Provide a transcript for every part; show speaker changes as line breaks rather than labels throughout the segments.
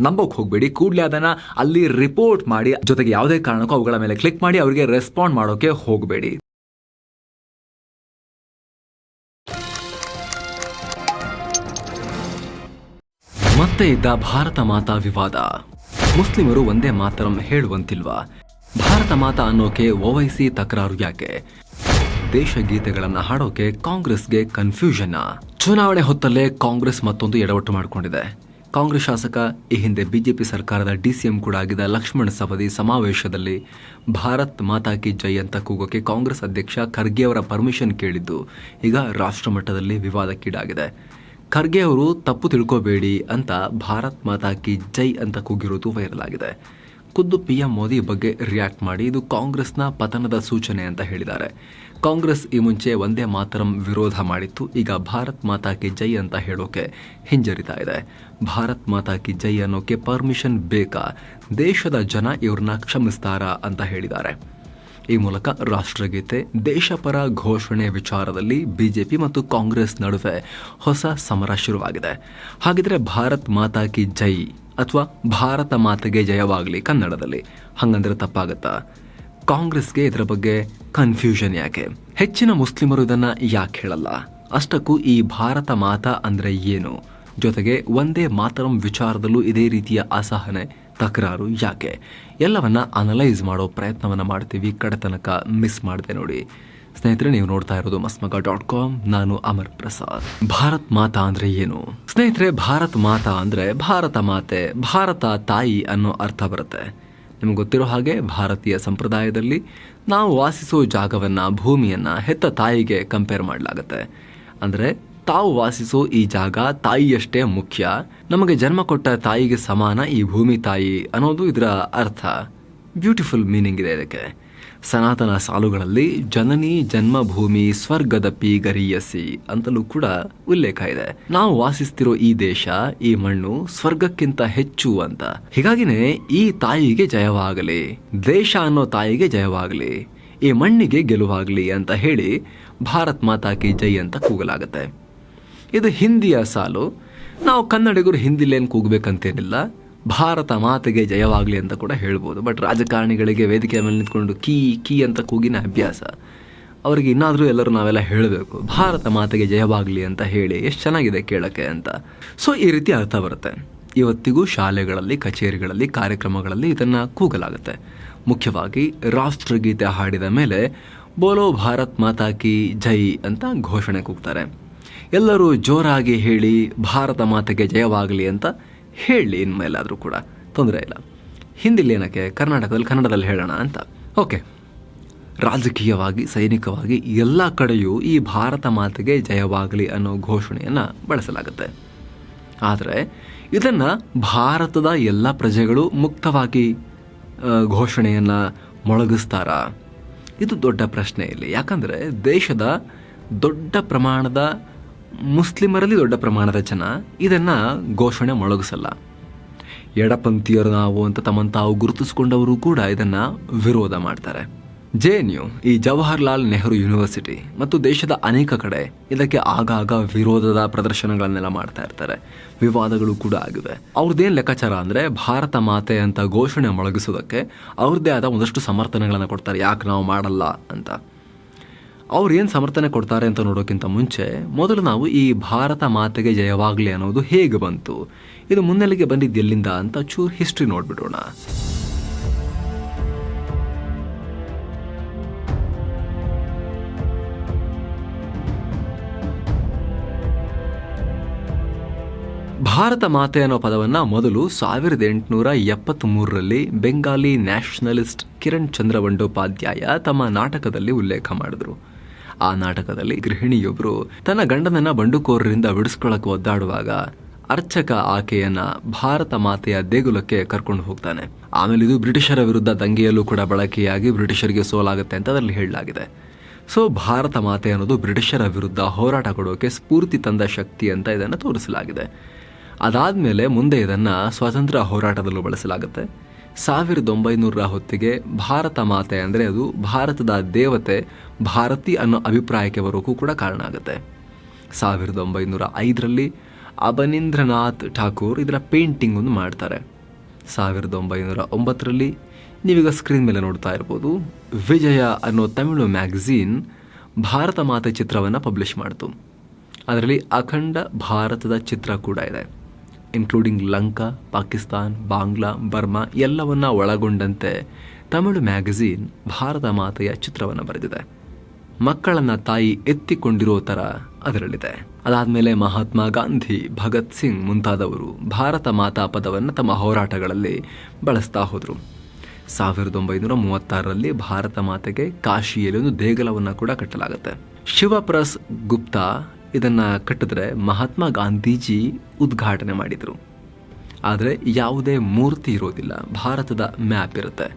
ನಂಬೋಕ್ ಹೋಗಬೇಡಿ. ಕೂಡಲೇ ಅದನ್ನ ಅಲ್ಲಿ ರಿಪೋರ್ಟ್ ಮಾಡಿ, ಜೊತೆಗೆ ಯಾವುದೇ ಕಾರಣಕ್ಕೂ ಅವುಗಳ ಮೇಲೆ ಕ್ಲಿಕ್ ಮಾಡಿ, ಅವರಿಗೆ ರೆಸ್ಪಾಂಡ್ ಮಾಡೋಕೆ ಹೋಗಬೇಡಿ. ಮತ್ತೆ ಇದ್ದ ಭಾರತ ಮಾತಾ ವಿವಾದ. ಮುಸ್ಲಿಮರು ಒಂದೇ ಮಾತರಂ ಹೇಳುವಂತಿಲ್ವಾ? ಭಾರತ ಮಾತಾ ಅನ್ನೋಕೆ ಓವೈಸಿ ತಕರಾರು ಯಾಕೆ? ದೇಶ ಗೀತೆಗಳನ್ನ ಹಾಡೋಕೆ ಕಾಂಗ್ರೆಸ್ಗೆ ಕನ್ಫ್ಯೂಷನ್ ಚುನಾವಣೆ ಹೊತ್ತಲ್ಲೇ ಕಾಂಗ್ರೆಸ್ ಮತ್ತೊಂದು ಎಡವಟ್ಟು ಮಾಡಿಕೊಂಡಿದೆ. ಕಾಂಗ್ರೆಸ್ ಶಾಸಕ, ಈ ಹಿಂದೆ ಬಿಜೆಪಿ ಸರ್ಕಾರದ ಡಿಸಿಎಂ ಕೂಡ ಆಗಿದ್ದ ಲಕ್ಷ್ಮಣ ಸವದಿ ಸಮಾವೇಶದಲ್ಲಿ ಭಾರತ್ ಮಾತಾ ಕಿ ಜೈ ಅಂತ ಕೂಗೋಕೆ ಕಾಂಗ್ರೆಸ್ ಅಧ್ಯಕ್ಷ ಖರ್ಗೆ ಅವರ ಪರ್ಮಿಷನ್ ಕೇಳಿದ್ದು, ಈಗ ರಾಷ್ಟ್ರಮಟ್ಟದಲ್ಲಿ ವಿವಾದಕ್ಕೀಡಾಗಿದೆ. ಖರ್ಗೆ ಅವರು ತಪ್ಪು ತಿಳ್ಕೋಬೇಡಿ ಅಂತ ಭಾರತ್ ಮಾತಾ ಕಿ ಜೈ ಅಂತ ಕೂಗಿರುವುದು ವೈರಲ್ ಆಗಿದೆ. ಖುದ್ದು ಪಿ ಎಂ ಮೋದಿ ಬಗ್ಗೆ ರಿಯಾಕ್ಟ್ ಮಾಡಿ ಇದು ಕಾಂಗ್ರೆಸ್ನ ಪತನದ ಸೂಚನೆ ಅಂತ ಹೇಳಿದ್ದಾರೆ. ಕಾಂಗ್ರೆಸ್ ಈ ಮುಂಚೆ ಒಂದೇ ಮಾತರಂ ವಿರೋಧ ಮಾಡಿತ್ತು. ಈಗ ಭಾರತ್ ಮಾತಾ ಕಿ ಜೈ ಅಂತ ಹೇಳೋಕೆ ಹಿಂಜರಿತಾ ಇದೆ. ಭಾರತ್ ಮಾತಾ ಕಿ ಜೈ ಅನ್ನೋಕೆ ಪರ್ಮಿಷನ್ ಬೇಕಾ? ದೇಶದ ಜನ ಇವ್ರನ್ನ ಕ್ಷಮಿಸ್ತಾರಾ ಅಂತ ಹೇಳಿದ್ದಾರೆ. ಈ ಮೂಲಕ ರಾಷ್ಟ್ರಗೀತೆ, ದೇಶಪರ ಘೋಷಣೆ ವಿಚಾರದಲ್ಲಿ ಬಿಜೆಪಿ ಮತ್ತು ಕಾಂಗ್ರೆಸ್ ನಡುವೆ ಹೊಸ ಸಮರ ಶುರುವಾಗಿದೆ. ಹಾಗಿದ್ರೆ ಭಾರತ್ ಮಾತಾ ಕಿ ಜೈ ಅಥವಾ ಭಾರತ ಮಾತೆಗೆ ಜಯವಾಗಲಿ ಕನ್ನಡದಲ್ಲಿ. ಹಂಗಂದ್ರೆ ತಪ್ಪಾಗತ್ತಾ? ಕಾಂಗ್ರೆಸ್ಗೆ ಇದರ ಬಗ್ಗೆ ಕನ್ಫ್ಯೂಷನ್ ಯಾಕೆ? ಹೆಚ್ಚಿನ ಮುಸ್ಲಿಮರು ಇದನ್ನ ಯಾಕೆ ಹೇಳಲ್ಲ? ಅಷ್ಟಕ್ಕೂ ಈ ಭಾರತ ಮಾತಾ ಅಂದ್ರೆ ಏನು? ಜೊತೆಗೆ ಒಂದೇ ಮಾತರಂ ವಿಚಾರದಲ್ಲೂ ಇದೇ ರೀತಿಯ ಅಸಹನೆ, ತಕರಾರು ಯಾಕೆ? ಎಲ್ಲವನ್ನ ಅನಲೈಸ್ ಮಾಡೋ ಪ್ರಯತ್ನವನ್ನ ಮಾಡ್ತೀವಿ, ಕಡೆತನಕ ಮಿಸ್ ಮಾಡಿದೆ ನೋಡಿ. ಸ್ನೇಹಿತರೆ, ನೀವು ನೋಡ್ತಾ ಇರೋದು ಮಸ್ಮಗ ಡಾಟ್ ಕಾಮ್ ನಾನು ಅಮರ್ ಪ್ರಸಾದ್. ಭಾರತ್ ಮಾತಾ ಅಂದ್ರೆ ಏನು? ಸ್ನೇಹಿತರೆ, ಭಾರತ್ ಮಾತಾ ಅಂದ್ರೆ ಭಾರತ ಮಾತೆ, ಭಾರತ ತಾಯಿ ಅನ್ನೋ ಅರ್ಥ ಬರುತ್ತೆ. ನಿಮ್ಗೆ ಗೊತ್ತಿರೋ ಹಾಗೆ ಭಾರತೀಯ ಸಂಪ್ರದಾಯದಲ್ಲಿ ನಾವು ವಾಸಿಸೋ ಜಾಗವನ್ನ, ಭೂಮಿಯನ್ನ ಹೆತ್ತ ತಾಯಿಗೆ ಕಂಪೇರ್ ಮಾಡಲಾಗುತ್ತೆ. ಅಂದ್ರೆ, ತಾವು ವಾಸಿಸೋ ಈ ಜಾಗ ತಾಯಿಯಷ್ಟೇ ಮುಖ್ಯ. ನಮಗೆ ಜನ್ಮ ಕೊಟ್ಟ ತಾಯಿಗೆ ಸಮಾನ ಈ ಭೂಮಿ ತಾಯಿ ಅನ್ನೋದು ಇದರ ಅರ್ಥ. ಬ್ಯೂಟಿಫುಲ್ ಮೀನಿಂಗ್ ಇದೆ ಇದಕ್ಕೆ. ಸನಾತನ ಸಾಲುಗಳಲ್ಲಿ ಜನನಿ ಜನ್ಮಭೂಮಿ ಸ್ವರ್ಗದ ಪಿ ಗರಿಯಸಿ ಅಂತಲೂ ಕೂಡ ಉಲ್ಲೇಖ ಇದೆ. ನಾವು ವಾಸಿಸ್ತಿರೋ ಈ ದೇಶ, ಈ ಮಣ್ಣು ಸ್ವರ್ಗಕ್ಕಿಂತ ಹೆಚ್ಚು ಅಂತ. ಹೀಗಾಗಿನೇ ಈ ತಾಯಿಗೆ ಜಯವಾಗಲಿ, ದೇಶ ಅನ್ನೋ ತಾಯಿಗೆ ಜಯವಾಗಲಿ, ಈ ಮಣ್ಣಿಗೆ ಗೆಲುವಾಗಲಿ ಅಂತ ಹೇಳಿ ಭಾರತ್ ಮಾತಾ ಕಿ ಜೈ ಅಂತ ಕೂಗಲಾಗುತ್ತೆ. ಇದು ಹಿಂದಿಯ ಸಾಲು. ನಾವು ಕನ್ನಡಿಗರು ಹಿಂದಿಲೇನು ಕೂಗಬೇಕಂತೇನಿಲ್ಲ. ಭಾರತ ಮಾತೆಗೆ ಜಯವಾಗಲಿ ಅಂತ ಕೂಡ ಹೇಳ್ಬೋದು. ಬಟ್ ರಾಜಕಾರಣಿಗಳಿಗೆ ವೇದಿಕೆಯ ಮೇಲೆ ನಿಂತ್ಕೊಂಡು ಕೀ ಕೀ ಅಂತ ಕೂಗಿನ ಅಭ್ಯಾಸ ಅವರಿಗೆ ಇನ್ನಾದರೂ ಎಲ್ಲರೂ ನಾವೆಲ್ಲ ಹೇಳಬೇಕು. ಭಾರತ ಮಾತೆಗೆ ಜಯವಾಗಲಿ ಅಂತ ಹೇಳಿ ಎಷ್ಟು ಚೆನ್ನಾಗಿದೆ ಕೇಳೋಕ್ಕೆ ಅಂತ. ಸೊ ಈ ರೀತಿ ಅರ್ಥ ಬರುತ್ತೆ. ಇವತ್ತಿಗೂ ಶಾಲೆಗಳಲ್ಲಿ, ಕಚೇರಿಗಳಲ್ಲಿ, ಕಾರ್ಯಕ್ರಮಗಳಲ್ಲಿ ಇದನ್ನು ಕೂಗಲಾಗುತ್ತೆ. ಮುಖ್ಯವಾಗಿ ರಾಷ್ಟ್ರಗೀತೆ ಹಾಡಿದ ಮೇಲೆ ಬೋಲೋ ಭಾರತ್ ಮಾತಾ ಕಿ ಜೈ ಅಂತ ಘೋಷಣೆ ಕೂಗ್ತಾರೆ. ಎಲ್ಲರೂ ಜೋರಾಗಿ ಹೇಳಿ ಭಾರತ ಮಾತೆಗೆ ಜಯವಾಗಲಿ ಅಂತ ಹೇಳಿ ಇನ್ಮೇಲಾದರೂ ಕೂಡ ತೊಂದರೆ ಇಲ್ಲ. ಹಿಂದಿಲಿ ಏನಕ್ಕೆ? ಕರ್ನಾಟಕದಲ್ಲಿ ಕನ್ನಡದಲ್ಲಿ ಹೇಳೋಣ ಅಂತ. ಓಕೆ. ರಾಜಕೀಯವಾಗಿ, ಸೈನಿಕವಾಗಿ ಎಲ್ಲ ಕಡೆಯೂ ಈ ಭಾರತ ಮಾತೆಗೆ ಜಯವಾಗಲಿ ಅನ್ನೋ ಘೋಷಣೆಯನ್ನು ಬಳಸಲಾಗುತ್ತೆ. ಆದರೆ, ಇದನ್ನು ಭಾರತದ ಎಲ್ಲ ಪ್ರಜೆಗಳು ಮುಕ್ತವಾಗಿ ಘೋಷಣೆಯನ್ನು ಮೊಳಗಿಸ್ತಾರಾ? ಇದು ದೊಡ್ಡ ಪ್ರಶ್ನೆ ಇಲ್ಲಿ. ಯಾಕಂದರೆ ದೇಶದ ದೊಡ್ಡ ಪ್ರಮಾಣದ ಮುಸ್ಲಿಮರಲ್ಲಿ ದೊಡ್ಡ ಪ್ರಮಾಣದ ಜನ ಇದನ್ನು ಘೋಷಣೆ ಮೊಳಗಿಸಲ್ಲ. ಎಡಪಂಥೀಯರು ನಾವು ಅಂತ ತಮ್ಮನ್ನು ತಾವು ಗುರುತಿಸಿಕೊಂಡವರು ಕೂಡ ಇದನ್ನು ವಿರೋಧ ಮಾಡ್ತಾರೆ. ಜೆ ಎನ್ ಯು ಈ ಜವಾಹರ್ಲಾಲ್ ನೆಹರು ಯೂನಿವರ್ಸಿಟಿ ಮತ್ತು ದೇಶದ ಅನೇಕ ಕಡೆ ಇದಕ್ಕೆ ಆಗಾಗ ವಿರೋಧದ ಪ್ರದರ್ಶನಗಳನ್ನೆಲ್ಲ ಮಾಡ್ತಾ ಇರ್ತಾರೆ. ವಿವಾದಗಳು ಕೂಡ ಆಗಿವೆ. ಅವ್ರದ್ದೇನು ಲೆಕ್ಕಾಚಾರ ಅಂದರೆ ಭಾರತ ಮಾತೆ ಅಂತ ಘೋಷಣೆ ಮೊಳಗಿಸೋದಕ್ಕೆ ಅವ್ರದ್ದೇ ಆದ ಒಂದಷ್ಟು ಸಮರ್ಥನೆಗಳನ್ನು ಕೊಡ್ತಾರೆ. ಯಾಕೆ ನಾವು ಮಾಡಲ್ಲ ಅಂತ. ಅವ್ರು ಏನು ಸಮರ್ಥನೆ ಕೊಡ್ತಾರೆ ಅಂತ ನೋಡೋಕ್ಕಿಂತ ಮುಂಚೆ ಮೊದಲು ನಾವು ಈ ಭಾರತ ಮಾತೆಗೆ ಜಯವಾಗಲಿ ಅನ್ನೋದು ಹೇಗೆ ಬಂತು? ಇದು ಮುನ್ನೆಲೆಗೆ ಬಂದಿದ್ದು ಎಲ್ಲಿಂದ ಅಂತ ಚೂರು ಹಿಸ್ಟ್ರಿ ನೋಡ್ಬಿಡೋಣ. ಭಾರತ ಮಾತೆ ಅನ್ನೋ ಪದವನ್ನ ಮೊದಲು ಸಾವಿರದ ಎಂಟುನೂರ ಎಪ್ಪತ್ತ್ ಮೂರರಲ್ಲಿ ಬೆಂಗಾಲಿ ನ್ಯಾಷನಲಿಸ್ಟ್ ಕಿರಣ್ ಚಂದ್ರ ಬಂಡೋಪಾಧ್ಯಾಯ ತಮ್ಮ ನಾಟಕದಲ್ಲಿ ಉಲ್ಲೇಖ ಮಾಡಿದ್ರು. ಆ ನಾಟಕದಲ್ಲಿ ಗೃಹಿಣಿಯೊಬ್ಬರು ತನ್ನ ಗಂಡನನ್ನ ಬಂಡುಕೋರರಿಂದ ಬಿಡಿಸ್ಕೊಳ್ಳಕ್ಕೆ ಒದ್ದಾಡುವಾಗ ಅರ್ಚಕ ಆಕೆಯನ್ನ ಭಾರತ ಮಾತೆಯ ದೇಗುಲಕ್ಕೆ ಕರ್ಕೊಂಡು ಹೋಗ್ತಾನೆ. ಆಮೇಲೆ ಇದು ಬ್ರಿಟಿಷರ ವಿರುದ್ಧ ದಂಗೆಯಲ್ಲೂ ಕೂಡ ಬಳಕೆಯಾಗಿ ಬ್ರಿಟಿಷರಿಗೆ ಸೋಲಾಗುತ್ತೆ ಅಂತ ಅದರಲ್ಲಿ ಹೇಳಲಾಗಿದೆ. ಸೊ ಭಾರತ ಮಾತೆ ಅನ್ನೋದು ಬ್ರಿಟಿಷರ ವಿರುದ್ಧ ಹೋರಾಟ ಕೊಡೋಕೆ ಸ್ಫೂರ್ತಿ ತಂದ ಶಕ್ತಿ ಅಂತ ಇದನ್ನು ತೋರಿಸಲಾಗಿದೆ. ಅದಾದಮೇಲೆ ಮುಂದೆ ಇದನ್ನು ಸ್ವಾತಂತ್ರ್ಯ ಹೋರಾಟದಲ್ಲೂ ಬಳಸಲಾಗುತ್ತೆ. ಸಾವಿರದ ಒಂಬೈನೂರರ ಹೊತ್ತಿಗೆ ಭಾರತ ಮಾತೆ ಅಂದರೆ ಅದು ಭಾರತದ ದೇವತೆ ಭಾರತಿ ಅನ್ನೋ ಅಭಿಪ್ರಾಯಕ್ಕೆ ಬರೋಕ್ಕೂ ಕೂಡ ಕಾರಣ ಆಗುತ್ತೆ. ಸಾವಿರದ ಒಂಬೈನೂರ ಐದರಲ್ಲಿ ಅಬನೀಂದ್ರನಾಥ್ ಠಾಕೂರ್ ಇದರ ಪೇಂಟಿಂಗ್ ಒಂದು ಮಾಡ್ತಾರೆ. ಸಾವಿರದ ಒಂಬೈನೂರ ಒಂಬತ್ತರಲ್ಲಿ ನೀವೀಗ ಸ್ಕ್ರೀನ್ ಮೇಲೆ ನೋಡ್ತಾ ಇರ್ಬೋದು, ವಿಜಯ ಅನ್ನೋ ತಮಿಳು ಮ್ಯಾಗಝೀನ್ ಭಾರತ ಮಾತೆ ಚಿತ್ರವನ್ನು ಪಬ್ಲಿಷ್ ಮಾಡ್ತು. ಅದರಲ್ಲಿ ಅಖಂಡ ಭಾರತದ ಚಿತ್ರ ಕೂಡ ಇದೆ. ಇನ್ಕ್ಲೂಡಿಂಗ್ ಲಂಕಾ ಪಾಕಿಸ್ತಾನ್ ಬಾಂಗ್ಲಾ ಬರ್ಮಾ ಎಲ್ಲವನ್ನ ಒಳಗೊಂಡಂತೆ ತಮಿಳು ಮ್ಯಾಗಝೀನ್ ಭಾರತ ಮಾತೆಯ ಚಿತ್ರವನ್ನು ಬರೆದಿದೆ. ಮಕ್ಕಳನ್ನ ತಾಯಿ ಎತ್ತಿಕೊಂಡಿರೋ ಥರ ಅದರಲ್ಲಿದೆ. ಅದಾದಮೇಲೆ ಮಹಾತ್ಮ ಗಾಂಧಿ, ಭಗತ್ ಸಿಂಗ್ ಮುಂತಾದವರು ಭಾರತ ಮಾತಾ ಪದವನ್ನು ತಮ್ಮ ಹೋರಾಟಗಳಲ್ಲಿ ಬಳಸ್ತಾ ಹೋದರು. ಸಾವಿರದ ಒಂಬೈನೂರ ಮೂವತ್ತಾರರಲ್ಲಿ ಭಾರತ ಮಾತೆಗೆ ಕಾಶಿಯಲ್ಲಿ ಒಂದು ದೇಗುಲವನ್ನು ಕೂಡ ಕಟ್ಟಲಾಗುತ್ತೆ. ಶಿವಪ್ರಸ್ ಗುಪ್ತಾ ಇದನ್ನ ಕಟ್ಟಿದ್ರೆ ಮಹಾತ್ಮ ಗಾಂಧೀಜಿ ಉದ್ಘಾಟನೆ ಮಾಡಿದರು. ಆದರೆ ಯಾವುದೇ ಮೂರ್ತಿ ಇರೋದಿಲ್ಲ, ಭಾರತದ ಮ್ಯಾಪ್ ಇರುತ್ತೆ.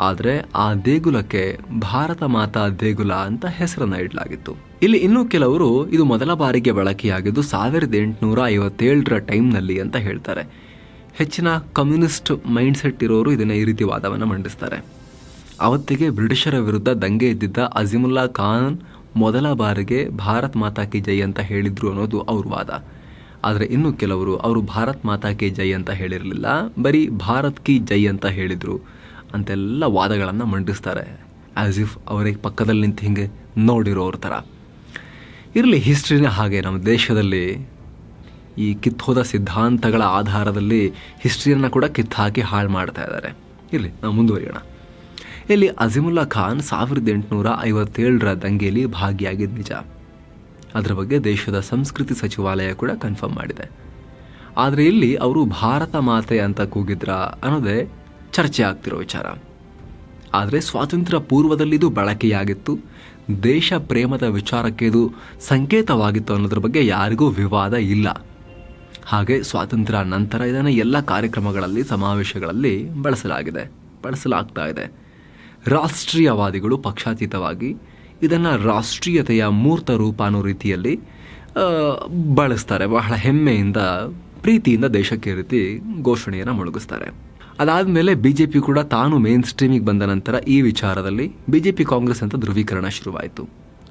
ಆದರೆ ಆ ದೇಗುಲಕ್ಕೆ ಭಾರತ ಮಾತಾ ದೇಗುಲ ಅಂತ ಹೆಸರನ್ನು ಇಡಲಾಗಿತ್ತು. ಇಲ್ಲಿ ಇನ್ನೂ ಕೆಲವರು ಇದು ಮೊದಲ ಬಾರಿಗೆ ಬಳಕೆಯಾಗಿದ್ದು ಸಾವಿರದ ಎಂಟುನೂರ ಐವತ್ತೇಳರ ಟೈಮ್ನಲ್ಲಿ ಅಂತ ಹೇಳ್ತಾರೆ. ಹೆಚ್ಚಿನ ಕಮ್ಯುನಿಸ್ಟ್ ಮೈಂಡ್ಸೆಟ್ ಇರೋರು ಇದನ್ನು ಈ ರೀತಿ ವಾದವನ್ನು ಮಂಡಿಸ್ತಾರೆ. ಅವತ್ತಿಗೆ ಬ್ರಿಟಿಷರ ವಿರುದ್ಧ ದಂಗೆ ಎದ್ದಿದ್ದ ಅಜಿಮುಲ್ಲಾ ಖಾನ್ ಮೊದಲ ಬಾರಿಗೆ ಭಾರತ್ ಮಾತಾ ಕಿ ಜೈ ಅಂತ ಹೇಳಿದ್ರು ಅನ್ನೋದು ಅವ್ರ ವಾದ. ಆದರೆ ಇನ್ನು ಕೆಲವರು ಅವರು ಭಾರತ್ ಮಾತಾ ಕಿ ಜೈ ಅಂತ ಹೇಳಿರಲಿಲ್ಲ, ಬರೀ ಭಾರತ್ ಕಿ ಜೈ ಅಂತ ಹೇಳಿದರು ಅಂತೆಲ್ಲ ವಾದಗಳನ್ನು ಮಂಡಿಸ್ತಾರೆ. ಆಸ್ ಇಫ್ ಅವರಿಗೆ ಪಕ್ಕದಲ್ಲಿ ನಿಂತು ಹಿಂಗೆ ನೋಡಿರೋರ ಥರ ಇರಲಿ ಹಿಸ್ಟ್ರಿನ ಹಾಗೆ ನಮ್ಮ ದೇಶದಲ್ಲಿ ಈ ಕಿತ್ತೋದ ಸಿದ್ಧಾಂತಗಳ ಆಧಾರದಲ್ಲಿ ಹಿಸ್ಟ್ರಿಯನ್ನು ಕೂಡ ಕಿತ್ತಾಕಿ ಹಾಳು ಮಾಡ್ತಾ ಇದ್ದಾರೆ. ಇರಲಿ, ನಾವು ಮುಂದುವರಿಯೋಣ. ಇಲ್ಲಿ ಅಜಿಮುಲ್ಲಾ ಖಾನ್ ಸಾವಿರದ ಎಂಟುನೂರ ಐವತ್ತೇಳರ ದಂಗೆಯಲ್ಲಿ ಭಾಗಿಯಾಗಿದ್ದ ನಿಜ. ಅದರ ಬಗ್ಗೆ ದೇಶದ ಸಂಸ್ಕೃತಿ ಸಚಿವಾಲಯ ಕೂಡ ಕನ್ಫರ್ಮ್ ಮಾಡಿದೆ. ಆದರೆ ಇಲ್ಲಿ ಅವರು ಭಾರತ ಮಾತೆ ಅಂತ ಕೂಗಿದ್ರ ಅನ್ನೋದೇ ಚರ್ಚೆ ಆಗ್ತಿರೋ ವಿಚಾರ. ಆದರೆ ಸ್ವಾತಂತ್ರ್ಯ ಪೂರ್ವದಲ್ಲಿ ಇದು ಬಳಕೆಯಾಗಿತ್ತು, ದೇಶ ಪ್ರೇಮದ ವಿಚಾರಕ್ಕೆ ಇದು ಸಂಕೇತವಾಗಿತ್ತು ಅನ್ನೋದ್ರ ಬಗ್ಗೆ ಯಾರಿಗೂ ವಿವಾದ ಇಲ್ಲ. ಹಾಗೆ ಸ್ವಾತಂತ್ರ್ಯ ನಂತರ ಇದನ್ನು ಎಲ್ಲ ಕಾರ್ಯಕ್ರಮಗಳಲ್ಲಿ, ಸಮಾವೇಶಗಳಲ್ಲಿ ಬಳಸಲಾಗಿದೆ, ಬಳಸಲಾಗ್ತಾ ಇದೆ. ರಾಷ್ಟ್ರೀಯವಾದಿಗಳು ಪಕ್ಷಾತೀತವಾಗಿ ಇದನ್ನು ರಾಷ್ಟ್ರೀಯತೆಯ ಮೂರ್ತ ರೂಪ ಅನ್ನೋ ರೀತಿಯಲ್ಲಿ ಬಳಸ್ತಾರೆ. ಬಹಳ ಹೆಮ್ಮೆಯಿಂದ, ಪ್ರೀತಿಯಿಂದ ದೇಶಕ್ಕೆ ರೀತಿ ಘೋಷಣೆಯನ್ನು ಮೊಳಗಿಸ್ತಾರೆ. ಅದಾದಮೇಲೆ ಬಿ ಜೆ ಪಿ ಕೂಡ ತಾನು ಮೇನ್ ಸ್ಟ್ರೀಮಿಗೆ ಬಂದ ನಂತರ ಈ ವಿಚಾರದಲ್ಲಿ ಬಿ ಜೆ ಪಿ ಕಾಂಗ್ರೆಸ್ ಅಂತ ಧ್ರುವೀಕರಣ ಶುರುವಾಯಿತು.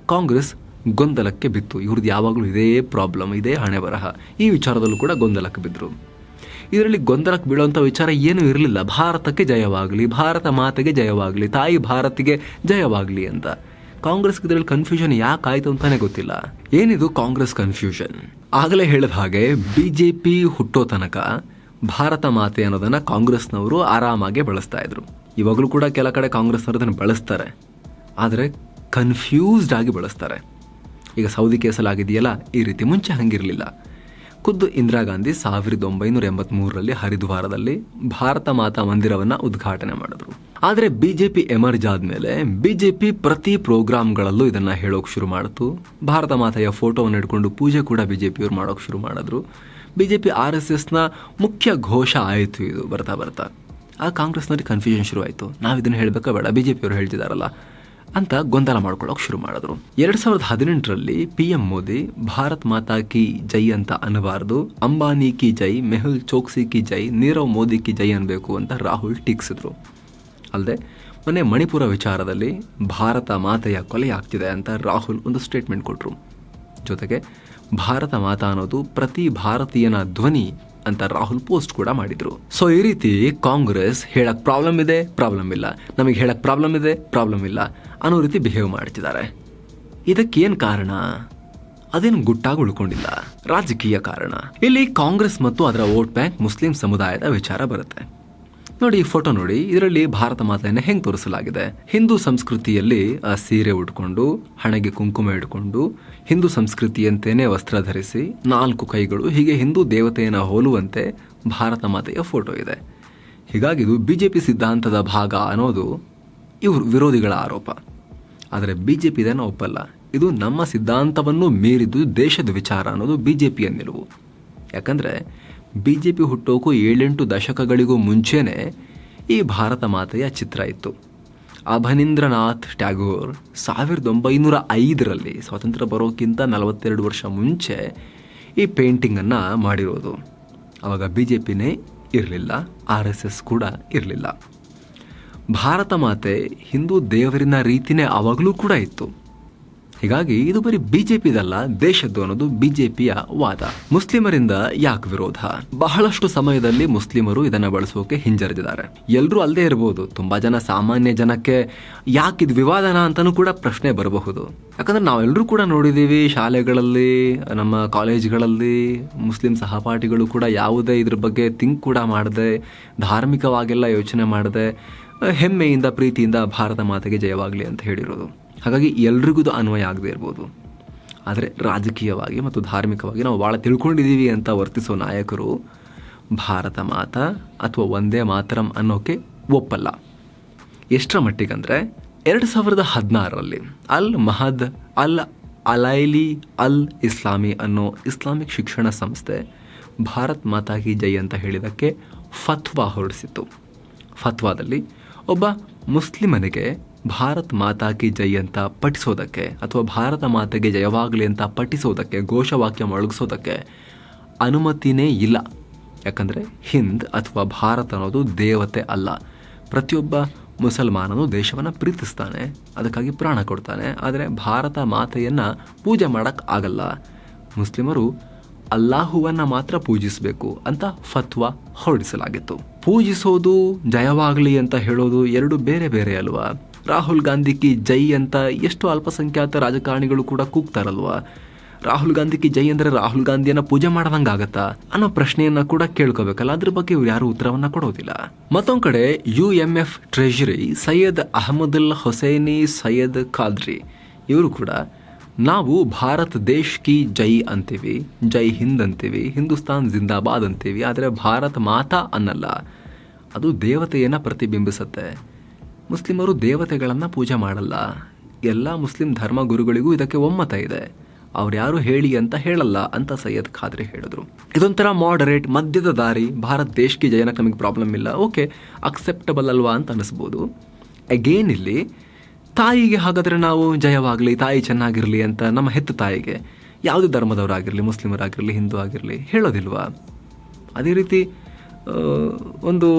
ಕಾಂಗ್ರೆಸ್ ಗೊಂದಲಕ್ಕೆ ಬಿತ್ತು. ಇವ್ರದ್ದು ಯಾವಾಗಲೂ ಇದೇ ಪ್ರಾಬ್ಲಮ್ ಇದೇ ಹಣೆ ಬರಹ ಈ ವಿಚಾರದಲ್ಲೂ ಕೂಡ ಗೊಂದಲಕ್ಕೆ ಬಿದ್ದರು ಇದರಲ್ಲಿ ಗೊಂದಲಕ್ಕೆ ಬೀಳುವಂಥ ವಿಚಾರ ಏನೂ ಇರಲಿಲ್ಲ. ಭಾರತಕ್ಕೆ ಜಯವಾಗಲಿ, ಭಾರತ ಮಾತೆಗೆ ಜಯವಾಗಲಿ, ತಾಯಿ ಭಾರತಿಗೆ ಜಯವಾಗಲಿ ಅಂತ. ಕಾಂಗ್ರೆಸ್ಗೆ ಇದರಲ್ಲಿ ಕನ್ಫ್ಯೂಷನ್ ಯಾಕಾಯ್ತು ಅಂತಾನೆ ಗೊತ್ತಿಲ್ಲ. ಏನಿದು ಕಾಂಗ್ರೆಸ್ ಕನ್ಫ್ಯೂಷನ್ ಆಗಲೇ ಹೇಳಿದ ಹಾಗೆ ಬಿ ಜೆ ಪಿ ಹುಟ್ಟೋ ತನಕ ಭಾರತ ಮಾತೆ ಅನ್ನೋದನ್ನ ಕಾಂಗ್ರೆಸ್ನವರು ಆರಾಮಾಗಿ ಬಳಸ್ತಾ ಇದ್ರು. ಇವಾಗಲೂ ಕೂಡ ಕೆಲ ಕಡೆ ಕಾಂಗ್ರೆಸ್ನವರು ಅದನ್ನು ಬಳಸ್ತಾರೆ. ಆದರೆ ಕನ್ಫ್ಯೂಸ್ಡ್ ಆಗಿ ಬಳಸ್ತಾರೆ. ಈಗ ಸೌದಿ ಕೇಸಲ್ಲಿ ಆಗಿದೆಯಲ್ಲ ಈ ರೀತಿ ಮುಂಚೆ ಹಂಗಿರಲಿಲ್ಲ. ಖುದ್ದು ಇಂದಿರಾ ಗಾಂಧಿ ಸಾವಿರದ ಒಂಬೈನೂರ ಎಂಬತ್ಮೂರರಲ್ಲಿ ಹರಿದ್ವಾರದಲ್ಲಿ ಭಾರತ ಮಾತಾ ಮಂದಿರವನ್ನ ಉದ್ಘಾಟನೆ ಮಾಡಿದ್ರು. ಆದರೆ ಬಿಜೆಪಿ ಎಮರ್ಜ್ ಆದ್ಮೇಲೆ ಬಿಜೆಪಿ ಪ್ರತಿ ಪ್ರೋಗ್ರಾಮ್ಗಳಲ್ಲೂ ಇದನ್ನ ಹೇಳೋಕೆ ಶುರು ಮಾಡಿತು. ಭಾರತ ಮಾತೆಯ ಫೋಟೋವನ್ನು ಹಿಡ್ಕೊಂಡು ಪೂಜೆ ಕೂಡ ಬಿಜೆಪಿಯವರು ಮಾಡೋಕೆ ಶುರು ಮಾಡಿದ್ರು. ಬಿಜೆಪಿ ಆರ್ ಎಸ್ ಎಸ್ನ ಮುಖ್ಯ ಘೋಷ ಆಯಿತು ಇದು ಬರ್ತಾ ಬರ್ತಾ. ಆ ಕಾಂಗ್ರೆಸ್ನಲ್ಲಿ ಕನ್ಫ್ಯೂಷನ್ ಶುರುವಾಯಿತು. ನಾವು ಇದನ್ನು ಹೇಳಬೇಕಾ ಬೇಡ, ಬಿಜೆಪಿಯವರು ಹೇಳ್ತಿದಾರಲ್ಲ. ಅಂತ ಗೊಂದಲ ಮಾಡ್ಕೊಳ್ಳೋಕೆ ಶುರು ಮಾಡಿದ್ರು. ಎರಡ್ ಸಾವಿರದ ಹದಿನೆಂಟರಲ್ಲಿ ಪಿ ಎಂ ಮೋದಿ, ಭಾರತ್ ಮಾತಾ ಕಿ ಜೈ ಅಂತ ಅನ್ನಬಾರದು, ಅಂಬಾನಿ ಕಿ ಜೈ, ಮೆಹುಲ್ ಚೋಕ್ಸಿ ಕಿ ಜೈ, ನೀರವ್ ಮೋದಿ ಕಿ ಜೈ ಅನ್ಬೇಕು ಅಂತ ರಾಹುಲ್ ಟೀಕ್ಸಿದ್ರು. ಅಲ್ಲದೆ, ಮೊನ್ನೆ ಮಣಿಪುರ ವಿಚಾರದಲ್ಲಿ ಭಾರತ ಮಾತೆಯ ಕೊಲೆ ಆಗ್ತಿದೆ ಅಂತ ರಾಹುಲ್ ಒಂದು ಸ್ಟೇಟ್ಮೆಂಟ್ ಕೊಟ್ಟರು ಜೊತೆಗೆ, ಭಾರತ ಮಾತಾ ಅನ್ನೋದು ಪ್ರತಿ ಭಾರತೀಯನ ಧ್ವನಿ ಅಂತ ರಾಹುಲ್ ಪೋಸ್ಟ್ ಕೂಡ ಮಾಡಿದ್ರು. ಸೊ ಈ ರೀತಿ ಕಾಂಗ್ರೆಸ್ ಹೇಳಕ್ ಪ್ರಾಬ್ಲಮ್ ಇದೆ ಪ್ರಾಬ್ಲಮ್ ಇಲ್ಲ. ನಮಗೆ ಹೇಳಕ್ ಪ್ರಾಬ್ಲಮ್ ಇದೆ ಪ್ರಾಬ್ಲಮ್ ಇಲ್ಲ ಅನ್ನೋ ರೀತಿ ಬಿಹೇವ್ ಮಾಡ್ತಿದ್ದಾರೆ. ಇದಕ್ಕೇನು ಕಾರಣ? ಅದೇನು ಗುಟ್ಟಾಗಿ ಉಳ್ಕೊಂಡಿಲ್ಲ. ರಾಜಕೀಯ ಕಾರಣ. ಇಲ್ಲಿ ಕಾಂಗ್ರೆಸ್ ಮತ್ತು ಅದರ ವೋಟ್ ಬ್ಯಾಂಕ್ ಮುಸ್ಲಿಂ ಸಮುದಾಯದ ವಿಚಾರ ಬರುತ್ತೆ. ನೋಡಿ, ಈ ಫೋಟೋ ನೋಡಿ. ಇದರಲ್ಲಿ ಭಾರತ ಮಾತೆಯನ್ನು ಹೆಂಗೆ ತೋರಿಸಲಾಗಿದೆ? ಹಿಂದೂ ಸಂಸ್ಕೃತಿಯಲ್ಲಿ ಸೀರೆ ಉಟ್ಕೊಂಡು, ಹಣೆಗೆ ಕುಂಕುಮ ಇಟ್ಕೊಂಡು ಹಿಂದೂ ಸಂಸ್ಕೃತಿಯಂತೆಯೇ ವಸ್ತ್ರ ಧರಿಸಿ ನಾಲ್ಕು ಕೈಗಳು, ಹೀಗೆ ಹಿಂದೂ ದೇವತೆಯನ್ನು ಹೋಲುವಂತೆ ಭಾರತ ಮಾತೆಯ ಫೋಟೋ ಇದೆ. ಹೀಗಾಗಿ ಇದು ಪಿ ಸಿದ್ಧಾಂತದ ಭಾಗ ಅನ್ನೋದು ಇವರು ವಿರೋಧಿಗಳ ಆರೋಪ. ಆದರೆ ಬಿಜೆಪಿ ಇದನ್ನು ಒಪ್ಪಲ್ಲ. ಇದು ನಮ್ಮ ಸಿದ್ಧಾಂತವನ್ನು ಮೀರಿದ್ದು ದೇಶದ ವಿಚಾರ ಅನ್ನೋದು ಬಿ ಜೆ ಪಿಯ ನಿಲುವು. ಯಾಕಂದರೆ ಬಿ ಜೆ ಪಿ ಹುಟ್ಟೋಕು ಏಳೆಂಟು ದಶಕಗಳಿಗೂ ಮುಂಚೆನೇ ಈ ಭಾರತ ಮಾತೆಯ ಚಿತ್ರ ಇತ್ತು. ಅಭನೀಂದ್ರನಾಥ್ ಟ್ಯಾಗೋರ್ ಸಾವಿರದ ಒಂಬೈನೂರ ಐದರಲ್ಲಿ ಸ್ವಾತಂತ್ರ್ಯ ಬರೋಕ್ಕಿಂತ ನಲವತ್ತೆರಡು ವರ್ಷ ಮುಂಚೆ ಈ ಪೇಂಟಿಂಗನ್ನು ಮಾಡಿರೋದು. ಆವಾಗ ಬಿ ಜೆ ಪಿನೇ ಇರಲಿಲ್ಲ, ಆರ್ ಎಸ್ ಎಸ್ ಕೂಡ ಇರಲಿಲ್ಲ. ಭಾರತ ಮಾತೆ ಹಿಂದೂ ದೇವರಿನ ರೀತಿನೇ ಆವಾಗಲೂ ಕೂಡ ಇತ್ತು. ಹೀಗಾಗಿ ಇದು ಬರೀ ಬಿಜೆಪಿದಲ್ಲ, ದೇಶದ್ದು ಅನ್ನೋದು ಬಿಜೆಪಿಯ ವಾದ. ಮುಸ್ಲಿಮರಿಂದ ಯಾಕೆ ವಿರೋಧ? ಬಹಳಷ್ಟು ಸಮಯದಲ್ಲಿ ಮುಸ್ಲಿಮರು ಇದನ್ನ ಬಳಸೋಕೆ ಹಿಂಜರಿದಿದ್ದಾರೆ. ಎಲ್ಲರೂ ಅಲ್ಲದೆ ಇರಬಹುದು ತುಂಬಾ ಜನ ಸಾಮಾನ್ಯ ಜನಕ್ಕೆ ಯಾಕೆ ಇದು ವಿವಾದನ ಅಂತಾನೂ ಕೂಡ ಪ್ರಶ್ನೆ ಬರಬಹುದು. ಯಾಕಂದ್ರೆ ನಾವೆಲ್ಲರೂ ಕೂಡ ನೋಡಿದೀವಿ, ಶಾಲೆಗಳಲ್ಲಿ, ನಮ್ಮ ಕಾಲೇಜ್ಗಳಲ್ಲಿ, ಮುಸ್ಲಿಂ ಸಹಪಾಠಿಗಳು ಕೂಡ ಯಾವುದೇ ಇದ್ರ ಬಗ್ಗೆ ಥಿಂಕ್ ಕೂಡ ಮಾಡದೆ, ಧಾರ್ಮಿಕವಾಗೆಲ್ಲ ಯೋಚನೆ ಮಾಡದೆ, ಹೆಮ್ಮೆಯಿಂದ, ಪ್ರೀತಿಯಿಂದ ಭಾರತ ಮಾತೆಗೆ ಜಯವಾಗಲಿ ಅಂತ ಹೇಳಿರೋದು. ಹಾಗಾಗಿ ಎಲ್ರಿಗೂ ಇದು ಅನ್ವಯ ಆಗದೇ ಇರ್ಬೋದು. ಆದರೆ ರಾಜಕೀಯವಾಗಿ ಮತ್ತು ಧಾರ್ಮಿಕವಾಗಿ ನಾವು ಭಾಳ ತಿಳ್ಕೊಂಡಿದ್ದೀವಿ ಅಂತ ವರ್ತಿಸೋ ನಾಯಕರು ಭಾರತ ಮಾತಾ ಅಥವಾ ಒಂದೇ ಮಾತರಂ ಅನ್ನೋಕೆ ಒಪ್ಪಲ್ಲ. ಎಷ್ಟರ ಮಟ್ಟಿಗಂದರೆ ಎರಡು ಸಾವಿರದ ಹದಿನಾರರಲ್ಲಿ ಅಲ್ ಮಹದ್, ಅಲ್ ಅಲೈಲಿ, ಅಲ್ ಇಸ್ಲಾಮಿ ಅನ್ನೋ ಇಸ್ಲಾಮಿಕ್ ಶಿಕ್ಷಣ ಸಂಸ್ಥೆ ಭಾರತ್ ಮಾತಾ ಕಿ ಜೈ ಅಂತ ಹೇಳಿದಕ್ಕೆ ಫತ್ವಾ ಹೊರಡಿಸಿತ್ತು. ಫತ್ವಾದಲ್ಲಿ ಒಬ್ಬ ಮುಸ್ಲಿಮನಿಗೆ ಭಾರತ್ ಮಾತಾ ಕಿ ಜೈ ಅಂತ ಪಠಿಸೋದಕ್ಕೆ ಅಥವಾ ಭಾರತ ಮಾತೆಗೆ ಜಯವಾಗಲಿ ಅಂತ ಪಠಿಸೋದಕ್ಕೆ, ಘೋಷವಾಕ್ಯ ಮೊಳಗಿಸೋದಕ್ಕೆ ಅನುಮತಿನೇ ಇಲ್ಲ. ಯಾಕಂದರೆ ಹಿಂದ್ ಅಥವಾ ಭಾರತ ಅನ್ನೋದು ದೇವತೆ ಅಲ್ಲ. ಪ್ರತಿಯೊಬ್ಬ ಮುಸಲ್ಮಾನನು ದೇಶವನ್ನು ಪ್ರೀತಿಸ್ತಾನೆ, ಅದಕ್ಕಾಗಿ ಪ್ರಾಣ ಕೊಡ್ತಾನೆ. ಆದರೆ ಭಾರತ ಮಾತೆಯನ್ನು ಪೂಜೆ ಮಾಡೋಕ್ಕೆ ಆಗಲ್ಲ. ಮುಸ್ಲಿಮರು ಅಲ್ಲಾಹುವನ್ನು ಮಾತ್ರ ಪೂಜಿಸಬೇಕು ಅಂತ ಫತ್ವಾ ಹೊರಡಿಸಲಾಗಿತ್ತು. ಪೂಜಿಸೋದು ಜಯವಾಗಲಿ ಅಂತ ಹೇಳೋದು ಎರಡು ಬೇರೆ ಬೇರೆ ಅಲ್ವಾ? ರಾಹುಲ್ ಗಾಂಧಿ ಕಿ ಜೈ ಅಂತ ಎಷ್ಟು ಅಲ್ಪಸಂಖ್ಯಾತ ರಾಜಕಾರಣಿಗಳು ಕೂಡ ಕೂಗ್ತಾರಲ್ವಾ ರಾಹುಲ್ ಗಾಂಧಿ ಕಿ ಜೈ ಅಂದರೆ ರಾಹುಲ್ ಗಾಂಧಿಯನ್ನು ಪೂಜೆ ಮಾಡದಂಗಾಗತ್ತಾ ಅನ್ನೋ ಪ್ರಶ್ನೆಯನ್ನು ಕೂಡ ಕೇಳ್ಕೋಬೇಕಲ್ಲ, ಅದ್ರ ಬಗ್ಗೆ ಇವ್ರು ಯಾರು ಉತ್ತರವನ್ನ ಕೊಡೋದಿಲ್ಲ. ಮತ್ತೊಂದು ಕಡೆ U M F treasury Syed Ahmadul Hussaini, Syed Khadri. ಇವರು ಕೂಡ, ನಾವು ಭಾರತ್ ದೇಶ್ ಕಿ ಜೈ ಅಂತೀವಿ, ಜೈ ಹಿಂದ್ ಅಂತೀವಿ, ಹಿಂದೂಸ್ತಾನ್ ಜಿಂದಾಬಾದ್ ಅಂತೀವಿ, ಆದರೆ ಭಾರತ್ ಮಾತಾ ಅನ್ನಲ್ಲ. ಅದು ದೇವತೆಯನ್ನು ಪ್ರತಿಬಿಂಬಿಸುತ್ತೆ. ಮುಸ್ಲಿಮರು ದೇವತೆಗಳನ್ನು ಪೂಜೆ ಮಾಡಲ್ಲ. ಎಲ್ಲ ಮುಸ್ಲಿಂ ಧರ್ಮ ಗುರುಗಳಿಗೂ ಇದಕ್ಕೆ ಒಮ್ಮತ ಇದೆ. ಅವ್ರು ಯಾರು ಹೇಳಿ ಅಂತ ಹೇಳಲ್ಲ ಅಂತ ಸೈಯದ್ ಖಾದ್ರಿ ಹೇಳಿದ್ರು. ಇದೊಂಥರ ಮಾಡರೇಟ್ ಮಧ್ಯದ ದಾರಿ. ಭಾರತ್ ದೇಶಕ್ಕೆ ಜಯನಕ್ಕೆ ನಮಗೆ ಪ್ರಾಬ್ಲಮ್ ಇಲ್ಲ. ಓಕೆ ಅಕ್ಸೆಪ್ಟಬಲ್ ಅಲ್ವಾ ಅಂತ ಅನಿಸ್ಬೋದು ಅಗೇನ್ ಇಲ್ಲಿ, ತಾಯಿಗೆ ಹಾಗಾದರೆ ನಾವು ಜಯವಾಗಲಿ, ತಾಯಿ ಚೆನ್ನಾಗಿರಲಿ ಅಂತ ನಮ್ಮ ಹೆತ್ತ ತಾಯಿಗೆ ಯಾವುದೇ ಧರ್ಮದವರಾಗಿರಲಿ, ಮುಸ್ಲಿಮರಾಗಿರಲಿ, ಹಿಂದೂ ಆಗಿರಲಿ ಹೇಳೋದಿಲ್ವಾ? ಅದೇ ರೀತಿ ಒಂದು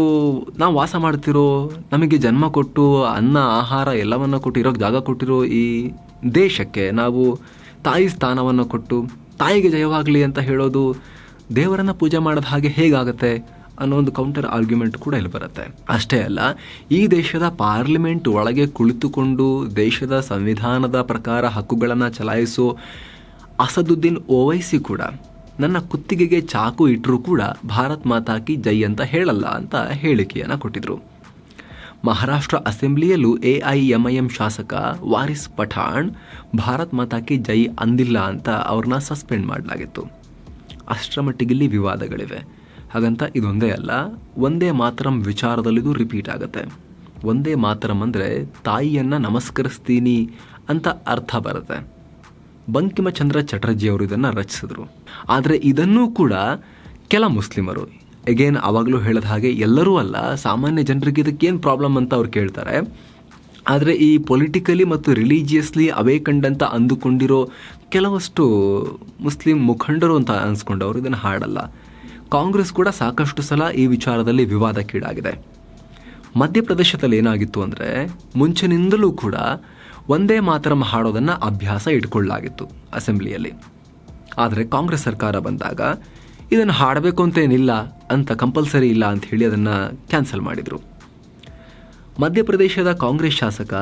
ನಾವು ವಾಸ ಮಾಡ್ತಿರೋ, ನಮಗೆ ಜನ್ಮ ಕೊಟ್ಟು, ಅನ್ನ, ಆಹಾರ ಎಲ್ಲವನ್ನು ಕೊಟ್ಟಿರೋ, ಜಾಗ ಕೊಟ್ಟಿರೋ ಈ ದೇಶಕ್ಕೆ ನಾವು ತಾಯಿ ಸ್ಥಾನವನ್ನು ಕೊಟ್ಟು, ತಾಯಿಗೆ ಜಯವಾಗಲಿ ಅಂತ ಹೇಳೋದು ದೇವರನ್ನು ಪೂಜೆ ಮಾಡೋದು ಹಾಗೆ ಹೇಗಾಗುತ್ತೆ ಅನ್ನೋ ಒಂದು ಕೌಂಟರ್ ಆರ್ಗ್ಯುಮೆಂಟ್ ಕೂಡ ಇಲ್ಲಿ ಬರುತ್ತೆ. ಅಷ್ಟೇ ಅಲ್ಲ, ಈ ದೇಶದ ಪಾರ್ಲಿಮೆಂಟ್ ಒಳಗೆ ಕುಳಿತುಕೊಂಡು, ದೇಶದ ಸಂವಿಧಾನದ ಪ್ರಕಾರ ಹಕ್ಕುಗಳನ್ನು ಚಲಾಯಿಸೋ ಅಸದುದ್ದೀನ್ ಓವೈಸಿ ಕೂಡ ನನ್ನ ಕುತ್ತಿಗೆಗೆ ಚಾಕು ಇಟ್ಟರೂ ಕೂಡ ಭಾರತ್ ಮಾತಾಕಿ ಜೈ ಅಂತ ಹೇಳಲ್ಲ ಅಂತ ಹೇಳಿಕೆಯನ್ನು ಕೊಟ್ಟಿದ್ರು. Maharashtra ಅಸೆಂಬ್ಲಿಯಲ್ಲೂ A I M I M ಶಾಸಕ ವಾರಿಸ್ ಪಠಾಣ್ ಭಾರತ್ ಮಾತಾಕಿ ಜೈ ಅಂದಿಲ್ಲ ಅಂತ ಅವ್ರನ್ನ ಸಸ್ಪೆಂಡ್ ಮಾಡಲಾಗಿತ್ತು. ಅಷ್ಟರ ಮಟ್ಟಿಗಿಲ್ಲಿ ವಿವಾದಗಳಿವೆ. ಹಾಗಂತ ಇದೊಂದೇ ಅಲ್ಲ, ಒಂದೇ ಮಾತರಂ ವಿಚಾರದಲ್ಲಿದು ರಿಪೀಟ್ ಆಗುತ್ತೆ. ಒಂದೇ ಮಾತರಂ ಅಂದರೆ ತಾಯಿಯನ್ನು ನಮಸ್ಕರಿಸ್ತೀನಿ ಅಂತ ಅರ್ಥ ಬರುತ್ತೆ. ಬಂಕಿಮಚಂದ್ರ ಚಟರ್ಜಿ ಅವರು ಇದನ್ನು ರಚಿಸಿದರು. ಆದರೆ ಇದನ್ನೂ ಕೂಡ ಕೆಲ ಮುಸ್ಲಿಮರು. ಎಗೇನ್ ಆವಾಗಲೂ ಹೇಳಿದ ಹಾಗೆ ಎಲ್ಲರೂ ಅಲ್ಲ, ಸಾಮಾನ್ಯ ಜನರಿಗೆ ಇದಕ್ಕೇನು ಪ್ರಾಬ್ಲಮ್ ಅಂತ ಅವ್ರು ಕೇಳ್ತಾರೆ. ಆದರೆ ಈ ಪೊಲಿಟಿಕಲಿ ಮತ್ತು ರಿಲೀಜಿಯಸ್ಲಿ ಅವೇ ಅಂತ ಅಂದುಕೊಂಡಿರೋ ಕೆಲವಷ್ಟು ಮುಸ್ಲಿಂ ಮುಖಂಡರು ಅಂತ ಅನ್ಸ್ಕೊಂಡವರು ಇದನ್ನು ಹಾಡಲ್ಲ. ಕಾಂಗ್ರೆಸ್ ಕೂಡ ಸಾಕಷ್ಟು ಸಲ ಈ ವಿಚಾರದಲ್ಲಿ ವಿವಾದಕ್ಕೀಡಾಗಿದೆ. ಮಧ್ಯಪ್ರದೇಶದಲ್ಲಿ ಏನಾಗಿತ್ತು ಅಂದರೆ, ಮುಂಚಿನಿಂದಲೂ ಕೂಡ ಒಂದೇ ಮಾತರಂ ಹಾಡೋದನ್ನು ಅಭ್ಯಾಸ ಇಟ್ಕೊಳ್ಳಲಾಗಿತ್ತು ಅಸೆಂಬ್ಲಿಯಲ್ಲಿ. ಆದರೆ ಕಾಂಗ್ರೆಸ್ ಸರ್ಕಾರ ಬಂದಾಗ, ಇದನ್ನು ಹಾಡಬೇಕು ಅಂತೇನಿಲ್ಲ ಅಂತ ಕಂಪಲ್ಸರಿ ಇಲ್ಲ ಅಂತ ಹೇಳಿ ಅದನ್ನು ಕ್ಯಾನ್ಸಲ್ ಮಾಡಿದರು. ಮಧ್ಯಪ್ರದೇಶದ ಕಾಂಗ್ರೆಸ್ ಶಾಸಕ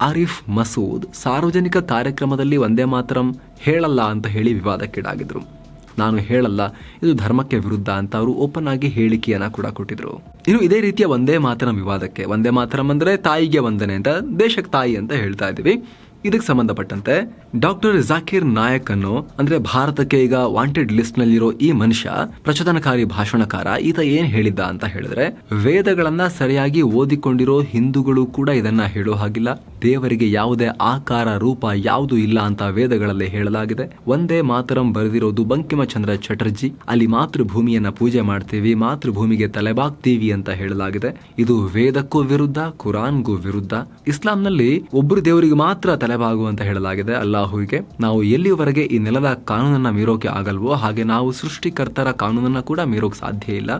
ಆರಿಫ್ ಮಸೂದ್ ಸಾರ್ವಜನಿಕ ಕಾರ್ಯಕ್ರಮದಲ್ಲಿ ಒಂದೇ ಮಾತರಂ ಹೇಳಲ್ಲ ಅಂತ ಹೇಳಿ ವಿವಾದಕ್ಕೀಡಾಗಿದ್ರು. ನಾನು ಹೇಳಲ್ಲ, ಇದು ಧರ್ಮಕ್ಕೆ ವಿರುದ್ಧ ಅಂತ ಅವರು ಓಪನ್ ಆಗಿ ಹೇಳಿಕೆಯನ್ನ ಕೂಡ ಕೊಟ್ಟಿದ್ರು. ಇನ್ನು ಇದೇ ರೀತಿಯ ಒಂದೇ ಮಾತರಂ ವಿವಾದಕ್ಕೆ, ಒಂದೇ ಮಾತರಂ ಅಂದ್ರೆ ತಾಯಿಗೆ ವಂದನೆ ಅಂತ, ದೇಶಕ್ಕೆ ತಾಯಿ ಅಂತ ಹೇಳ್ತಾ ಇದ್ದೀವಿ. ಇದಕ್ಕೆ ಸಂಬಂಧಪಟ್ಟಂತೆ ಡಾಕ್ಟರ್ ಜಾಕಿರ್ ನಾಯಕ್ ಅನ್ನು, ಅಂದ್ರೆ ಭಾರತಕ್ಕೆ ಈಗ ವಾಂಟೆಡ್ ಲಿಸ್ಟ್ ನಲ್ಲಿರೋ ಈ ಮನುಷ್ಯ, ಪ್ರಚೋದನಕಾರಿ ಭಾಷಣಕಾರ, ಈತ ಏನ್ ಹೇಳಿದ್ದ ಅಂತ ಹೇಳಿದ್ರೆ, ವೇದಗಳನ್ನ ಸರಿಯಾಗಿ ಓದಿಕೊಂಡಿರೋ ಹಿಂದೂಗಳು ಕೂಡ ಇದನ್ನ ಹೇಳೋ ಹಾಗಿಲ್ಲ. ದೇವರಿಗೆ ಯಾವುದೇ ಆಕಾರ, ರೂಪ ಯಾವುದು ಇಲ್ಲ ಅಂತ ವೇದಗಳಲ್ಲಿ ಹೇಳಲಾಗಿದೆ. ಒಂದೇ ಮಾತರಂ ಬರೆದಿರೋದು ಬಂಕಿಮಚಂದ್ರ ಚಟರ್ಜಿ. ಅಲ್ಲಿ ಮಾತೃಭೂಮಿಯನ್ನ ಪೂಜೆ ಮಾಡ್ತೀವಿ, ಮಾತೃಭೂಮಿಗೆ ತಲೆಬಾಗ್ತೀವಿ ಅಂತ ಹೇಳಲಾಗಿದೆ. ಇದು ವೇದಕ್ಕೂ ವಿರುದ್ಧ, ಕುರಾನ್ಗೂ ವಿರುದ್ಧ. ಇಸ್ಲಾಂನಲ್ಲಿ ಒಬ್ಬರು ದೇವರಿಗೆ ಮಾತ್ರ ತಲೆಬಾಗು ಅಂತ ಹೇಳಲಾಗಿದೆ. ಅಲ್ಲಾಹುವಿಗೆ ನಾವು ಎಲ್ಲಿವರೆಗೆ ಈ ನೆಲದ ಕಾನೂನನ್ನ ಮೀರೋಕೆ ಆಗಲ್ವೋ ಹಾಗೆ ನಾವು ಸೃಷ್ಟಿಕರ್ತರ ಕಾನೂನನ್ನ ಕೂಡ ಮೀರೋಕೆ ಸಾಧ್ಯ ಇಲ್ಲ.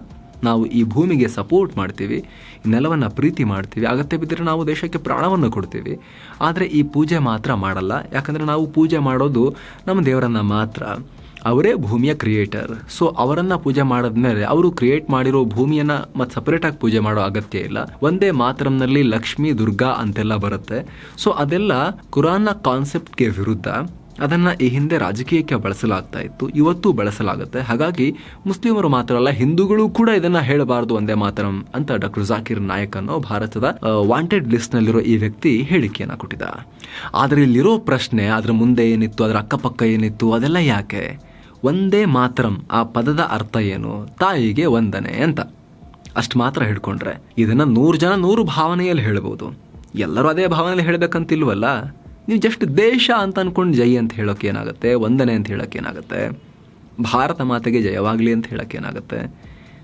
ನಾವು ಈ ಭೂಮಿಗೆ ಸಪೋರ್ಟ್ ಮಾಡ್ತೀವಿ, ಈ ನೆಲವನ್ನು ಪ್ರೀತಿ ಮಾಡ್ತೀವಿ, ಅಗತ್ಯ ಬಿದ್ದರೆ ನಾವು ದೇಶಕ್ಕೆ ಪ್ರಾಣವನ್ನು ಕೊಡ್ತೀವಿ. ಆದರೆ ಈ ಪೂಜೆ ಮಾತ್ರ ಮಾಡಲ್ಲ. ಯಾಕಂದರೆ ನಾವು ಪೂಜೆ ಮಾಡೋದು ನಮ್ಮ ದೇವರನ್ನು ಮಾತ್ರ. ಅವರೇ ಭೂಮಿಯ ಕ್ರಿಯೇಟರ್ ಸೊ ಅವರನ್ನ ಪೂಜೆ ಮಾಡಿದ್ಮೇಲೆ ಅವರು ಕ್ರಿಯೇಟ್ ಮಾಡಿರೋ ಭೂಮಿಯನ್ನ ಮತ್ತೆ ಆಗಿ ಪೂಜೆ ಮಾಡೋ ಅಗತ್ಯ ಇಲ್ಲ. ಒಂದೇ ಮಾತ್ರಂನಲ್ಲಿ ಲಕ್ಷ್ಮಿ, ದುರ್ಗಾ ಅಂತೆಲ್ಲ ಬರುತ್ತೆ. ಸೊ ಅದೆಲ್ಲ ಕುರಾನ್ನ ಕಾನ್ಸೆಪ್ಟ್ಗೆ ವಿರುದ್ಧ ಅದನ್ನ ಈ ಹಿಂದೆ ರಾಜಕೀಯಕ್ಕೆ ಬಳಸಲಾಗ್ತಾ ಇತ್ತು. ಇವತ್ತು ಬಳಸಲಾಗುತ್ತೆ. ಹಾಗಾಗಿ ಮುಸ್ಲಿಮರು ಮಾತ್ರ ಅಲ್ಲ, ಹಿಂದೂಗಳು ಕೂಡ ಇದನ್ನ ಹೇಳಬಾರದು ಒಂದೇ ಮಾತರಂ ಅಂತ ಡಾಕ್ಟರ್ ಜಾಕಿರ್ ನಾಯಕ್ ಅನ್ನೋ ಭಾರತದ ವಾಂಟೆಡ್ ಲಿಸ್ಟ್ ನಲ್ಲಿರೋ ಈ ವ್ಯಕ್ತಿ ಹೇಳಿಕೆಯನ್ನ ಕೊಟ್ಟಿದ್ದ. ಆದ್ರೆ ಇಲ್ಲಿರೋ ಪ್ರಶ್ನೆ, ಅದ್ರ ಮುಂದೆ ಏನಿತ್ತು, ಅದರ ಅಕ್ಕಪಕ್ಕ ಏನಿತ್ತು, ಅದೆಲ್ಲ ಯಾಕೆ? ಒಂದೇ ಮಾತ್ರಂ ಆ ಪದದ ಅರ್ಥ ಏನು? ತಾಯಿಗೆ ವಂದನೆ ಅಂತ. ಅಷ್ಟು ಮಾತ್ರ ಹಿಡ್ಕೊಂಡ್ರೆ ಇದನ್ನು ನೂರು ಜನ ನೂರು ಭಾವನೆಯಲ್ಲಿ ಹೇಳ್ಬೋದು. ಎಲ್ಲರೂ ಅದೇ ಭಾವನೆಯಲ್ಲಿ ಹೇಳಬೇಕಂತಿಲ್ವಲ್ಲ? ನೀವು ಜಸ್ಟ್ ದೇಶ ಅಂತ ಅನ್ಕೊಂಡು ಜೈ ಅಂತ ಹೇಳೋಕೆ ಏನಾಗುತ್ತೆ? ವಂದನೆ ಅಂತ ಹೇಳೋಕೆ ಏನಾಗುತ್ತೆ? ಭಾರತ ಮಾತೆಗೆ ಜಯವಾಗಲಿ ಅಂತ ಹೇಳೋಕೆ ಏನಾಗುತ್ತೆ?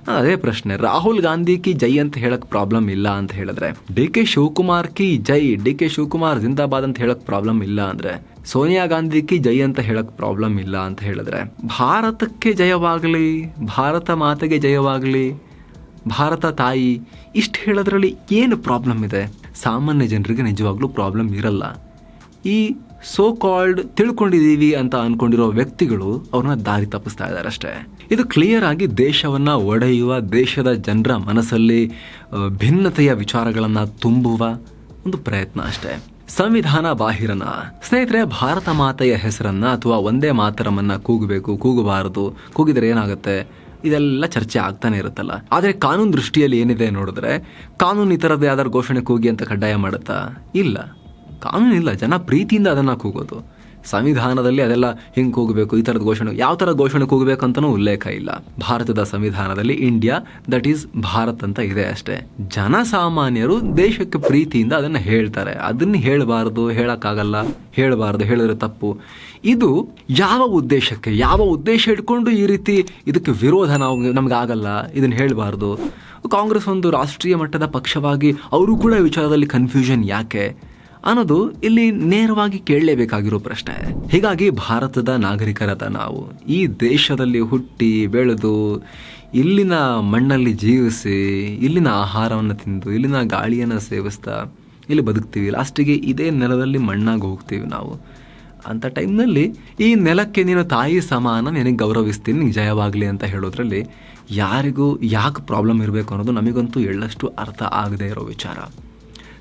ಅದೇ ಪ್ರಶ್ನೆ. ರಾಹುಲ್ ಗಾಂಧಿ ಕಿ ಜೈ ಅಂತ ಹೇಳಕ್ ಪ್ರಾಬ್ಲಮ್ ಇಲ್ಲ ಅಂತ ಹೇಳಿದ್ರೆ? ಡಿ ಕೆ ಶಿವಕುಮಾರ್ ಕಿ ಜೈ, ಡಿ ಕೆ ಶಿವಕುಮಾರ್ ಜಿಂದಾಬಾದ್ ಅಂತ ಹೇಳಕ್ ಪ್ರಾಬ್ಲಮ್ ಇಲ್ಲ ಅಂದ್ರೆ? ಸೋನಿಯಾ ಗಾಂಧಿ ಕಿ ಜೈ ಅಂತ ಹೇಳಕ್ ಪ್ರಾಬ್ಲಮ್ ಇಲ್ಲ ಅಂತ ಹೇಳಿದ್ರೆ? ಭಾರತಕ್ಕೆ ಜಯವಾಗಲಿ, ಭಾರತ ಮಾತೆಗೆ ಜಯವಾಗಲಿ, ಭಾರತ ತಾಯಿ, ಇಷ್ಟು ಹೇಳೋದ್ರಲ್ಲಿ ಏನು ಪ್ರಾಬ್ಲಮ್ ಇದೆ? ಸಾಮಾನ್ಯ ಜನರಿಗೆ ನಿಜವಾಗ್ಲೂ ಪ್ರಾಬ್ಲಮ್ ಇರಲ್ಲ. ಈ ಸೋ ಕಾಲ್ಡ್ ತಿಳ್ಕೊಂಡಿದ್ದೀವಿ ಅಂತ ಅನ್ಕೊಂಡಿರೋ ವ್ಯಕ್ತಿಗಳು ಅವ್ರನ್ನ ದಾರಿ ತಪ್ಪಿಸ್ತಾ ಇದ್ದಾರೆ ಅಷ್ಟೇ. ಇದು ಕ್ಲಿಯರ್ ಆಗಿ ದೇಶವನ್ನು ಒಡೆಯುವ, ದೇಶದ ಜನರ ಮನಸ್ಸಲ್ಲಿ ಭಿನ್ನತೆಯ ವಿಚಾರಗಳನ್ನು ತುಂಬುವ ಒಂದು ಪ್ರಯತ್ನ ಅಷ್ಟೇ. ಸಂವಿಧಾನ ಬಾಹಿರನ, ಸ್ನೇಹಿತರೆ, ಭಾರತ ಮಾತೆಯ ಹೆಸರನ್ನ ಅಥವಾ ಒಂದೇ ಮಾತರಮನ್ನ ಕೂಗಬೇಕು, ಕೂಗಬಾರದು, ಕೂಗಿದರೆ ಏನಾಗುತ್ತೆ? ಇದೆಲ್ಲ ಚರ್ಚೆ ಆಗ್ತಾನೆ ಇರುತ್ತಲ್ಲ. ಆದರೆ ಕಾನೂನು ದೃಷ್ಟಿಯಲ್ಲಿ ಏನಿದೆ ನೋಡಿದ್ರೆ, ಕಾನೂನು ಈ ಥರದ್ದು ಯಾವ್ದಾದ್ರು ಘೋಷಣೆ ಕೂಗಿ ಅಂತ ಕಡ್ಡಾಯ ಮಾಡುತ್ತಾ? ಇಲ್ಲ. ಕಾನೂನಿಲ್ಲ, ಜನ ಪ್ರೀತಿಯಿಂದ ಅದನ್ನು ಕೂಗೋದು. ಸಂವಿಧಾನದಲ್ಲಿ ಅದೆಲ್ಲ ಹಿಂಗೆ ಕೂಗಬೇಕು, ಈ ಥರದ ಘೋಷಣೆ, ಯಾವ ಥರ ಘೋಷಣೆ ಕೂಗಬೇಕು ಅಂತಲೂ ಉಲ್ಲೇಖ ಇಲ್ಲ. ಭಾರತದ ಸಂವಿಧಾನದಲ್ಲಿ ಇಂಡಿಯಾ ದಟ್ ಈಸ್ ಭಾರತ್ ಅಂತ ಇದೆ ಅಷ್ಟೇ. ಜನಸಾಮಾನ್ಯರು ದೇಶಕ್ಕೆ ಪ್ರೀತಿಯಿಂದ ಅದನ್ನು ಹೇಳ್ತಾರೆ. ಅದನ್ನು ಹೇಳಬಾರದು, ಹೇಳೋಕ್ಕಾಗಲ್ಲ, ಹೇಳಬಾರದು, ಹೇಳಿದ್ರೆ ತಪ್ಪು. ಇದು ಯಾವ ಉದ್ದೇಶಕ್ಕೆ, ಯಾವ ಉದ್ದೇಶ ಇಟ್ಕೊಂಡು ಈ ರೀತಿ ಇದಕ್ಕೆ ವಿರೋಧ ನಾವು ನಮಗಾಗಲ್ಲ, ಇದನ್ನ ಹೇಳಬಾರ್ದು. ಕಾಂಗ್ರೆಸ್ ಒಂದು ರಾಷ್ಟ್ರೀಯ ಮಟ್ಟದ ಪಕ್ಷವಾಗಿ ಅವರು ಕೂಡ ವಿಚಾರದಲ್ಲಿ ಕನ್ಫ್ಯೂಷನ್ ಯಾಕೆ? ಅನ್ನೋದು ಇಲ್ಲಿ ನೇರವಾಗಿ ಕೇಳಲೇಬೇಕಾಗಿರೋ ಪ್ರಶ್ನೆ. ಹೀಗಾಗಿ ಭಾರತದ ನಾಗರಿಕರಾದ ನಾವು ಈ ದೇಶದಲ್ಲಿ ಹುಟ್ಟಿ, ಬೆಳೆದು, ಇಲ್ಲಿನ ಮಣ್ಣಲ್ಲಿ ಜೀವಿಸಿ, ಇಲ್ಲಿನ ಆಹಾರವನ್ನು ತಿಂದು, ಇಲ್ಲಿನ ಗಾಳಿಯನ್ನು ಸೇವಿಸ್ತಾ, ಇಲ್ಲಿ ಬದುಕ್ತೀವಿ. ಲಾಸ್ಟಿಗೆ ಇದೇ ನೆಲದಲ್ಲಿ ಮಣ್ಣಾಗಿ ಹೋಗ್ತೀವಿ ನಾವು. ಅಂಥ ಟೈಮ್ನಲ್ಲಿ ಈ ನೆಲಕ್ಕೆ ನೀನು ತಾಯಿ ಸಮಾನ, ನಿನಗೆ ಗೌರವಿಸ್ತೀನಿ, ನಿನಗೆ ಜಯವಾಗಲಿ ಅಂತ ಹೇಳೋದ್ರಲ್ಲಿ ಯಾರಿಗೂ ಯಾಕೆ ಪ್ರಾಬ್ಲಮ್ ಇರಬೇಕು ಅನ್ನೋದು ನಮಗಂತೂ ಎಳ್ಳಷ್ಟು ಅರ್ಥ ಆಗದೇ ಇರೋ ವಿಚಾರ.